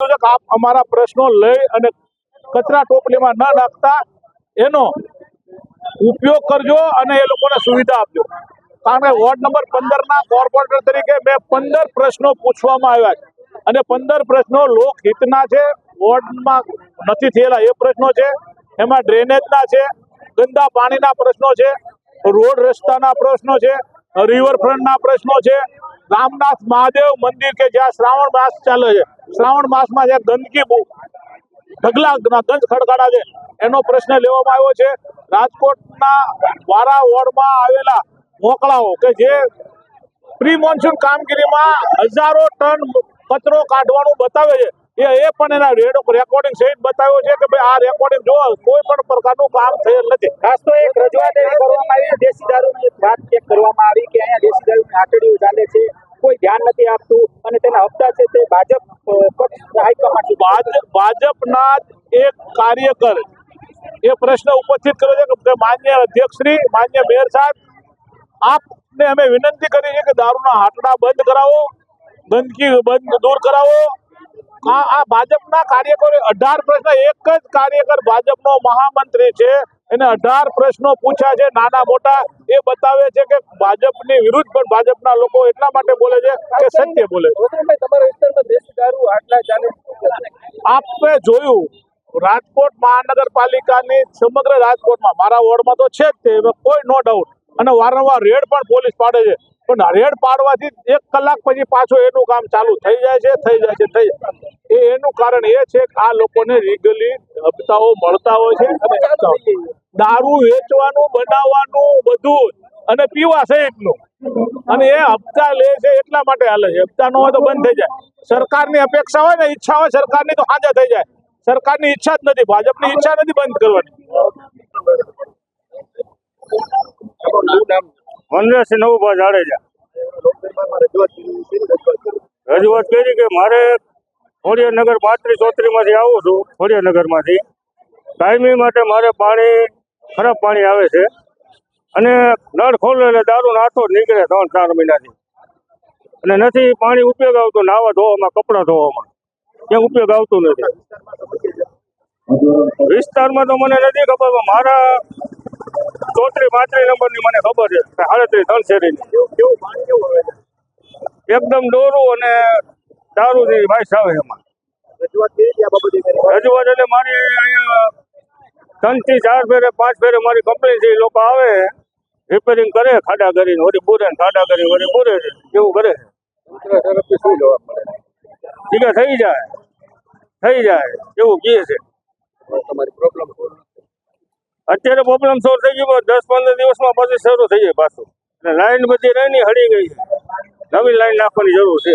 આપ અમારા પ્રશ્નો લઈ અને કચરા ટોપલીમાં ન નાખતા, એનો ઉપયોગ કરજો અને એ લોકોને સુવિધા આપજો. કારણ કે વોર્ડ નંબર પંદર ના કોર્પોરેટર તરીકે મેં પંદર પ્રશ્નો પૂછવામાં આવ્યા છે. અને પંદર પ્રશ્નો લોકહિતના છે, વોર્ડમાં નથી થયેલા એ પ્રશ્નો છે, એમાં ડ્રેનેજના છે, ગંદા પાણીના પ્રશ્નો છે, રોડ રસ્તાના પ્રશ્નો છે, રિવરફ્રન્ટના પ્રશ્નો છે રામનાથ મહાદેવ મંદિર કે જ્યાં શ્રાવણ માસ ચાલે છે. શ્રાવણ માસમાં જ્યાં ગંદકી બહુ ઢગલા ગંજ ખડકાડા છે. એનો પ્રશ્ન લેવામાં આવ્યો છે. રાજકોટના વારા વોર્ડમાં આવેલા મોકળાઓ કે જે પ્રી મોન્સૂન કામગીરીમાં હજારો ટન કચરો કાઢવાનું બતાવે છે. એ એ પણ એના રેકોર્ડિંગ સહિત બતાવ્યો છે કે ભાઈ આ રેકોર્ડિંગ જો કોઈ પણ પ્રકારનું કામ થયેલ નથી. ખાસ તો એક રજૂઆત એવી કરવામાં આવી દેશી દારૂની વાત ચેક કરવામાં આવી કે અહીંયા દેશી દારૂની આટડીઓ ચાલે છે કોઈ ધ્યાન નથી આપતું અને તેના હપ્તા છે તે ભાજપ હાઈકમાન્ડ ભાજપ ભાજપના એક કાર્યકર એ પ્રશ્ન ઉપસ્થિત કર્યો છે કે માન્ય અધ્યક્ષશ્રી માન્ય મેયર સાહેબ આપને અમે વિનંતી કરી છે કે દારૂના હાટડા બંધ કરાવો ગંદકી બંધ દૂર કરાવો આ આ ભાજપના કાર્યકરો અઢાર પ્રશ્ન એક જ કાર્યકર ભાજપનો મહામંત્રી છે. એને અઢાર પ્રશ્નો પૂછ્યા છે. નાના મોટા એ બતાવે છે કે ભાજપની વિરુદ્ધ પણ ભાજપના લોકો એટલા માટે બોલે છે કે સત્ય બોલે? આપે જોયું રાજકોટ મહાનગરપાલિકાની સમગ્ર રાજકોટમાં મારા વોર્ડમાં તો છે જ તે કોઈ નો ડાઉટ અને વારંવાર રેડ પણ પોલીસ પાડે છે. પણ રેડ પાડવાથી એક કલાક પછી પાછું એનું કામ ચાલુ થઈ જાય છે થઈ જાય છે થઈ એ એનું કારણ એ છે કે આ લોકોને લીગલી હપ્તાઓ મળતા હોય છે અને દારૂ વેચવાનું બનાવવાનું બધું અને પીવા સહિતનું અને એ હપ્તા લે છે એટલા માટે હાલે છે. હપ્તા ન હોય તો બંધ થઈ જાય. સરકારની અપેક્ષા હોય ને ઈચ્છા હોય સરકારની તો હાજર થઈ જાય. સરકારની ઈચ્છા જ નથી ભાજપની ઈચ્છા નથી બંધ કરવાની. મનરેશ નવુભા જાડેજા રજૂઆત કરી કે મારે ખોડિયાનગર પાંત્રીસ ચોત્રીસમાંથી આવું છું ખોડિયાનગરમાંથી કાયમી માટે મારે પાણી, ખરાબ પાણી આવે છે. અને નળ ખોલે એટલે દારૂ જ નીકળે ત્રણ ચાર મહિનાથી. અને નથી પાણી ઉપયોગ આવતો, નાવા ધોવામાં, કપડાં ધોવામાં. ક્યાં ઉપયોગ આવતો નથી. વિસ્તારમાં તો મને નથી ખબર મારા ચોત્રીસ પાંત્રી નંબરની મને ખબર છે. સાડત્રીસ ત્રણ શેરીની એકદમ દોરું અને દારૂની વાઇસ આવે એમાં. રજૂઆત એટલે મારી અહીંયા ત્રણથી ચાર ફેરે પાંચ ફેરે મારી કંપની છે એ લોકો આવે રિપેરિંગ કરે ખાડા કરીને. વળી પૂરે ખાડા કરીને વળી પૂરે છે. એવું કરે છે. ઠીક થઈ જાય. થઈ જાય. એવું કહે છે. અત્યારે પ્રોબ્લેમ સોલ્વ થઈ ગયો દસ પંદર દિવસમાં પછી શરૂ થઈ જાય પાછું. લાઈન બધી રહી હળી ગઈ નવી લાઈન નાખવાની જરૂર છે.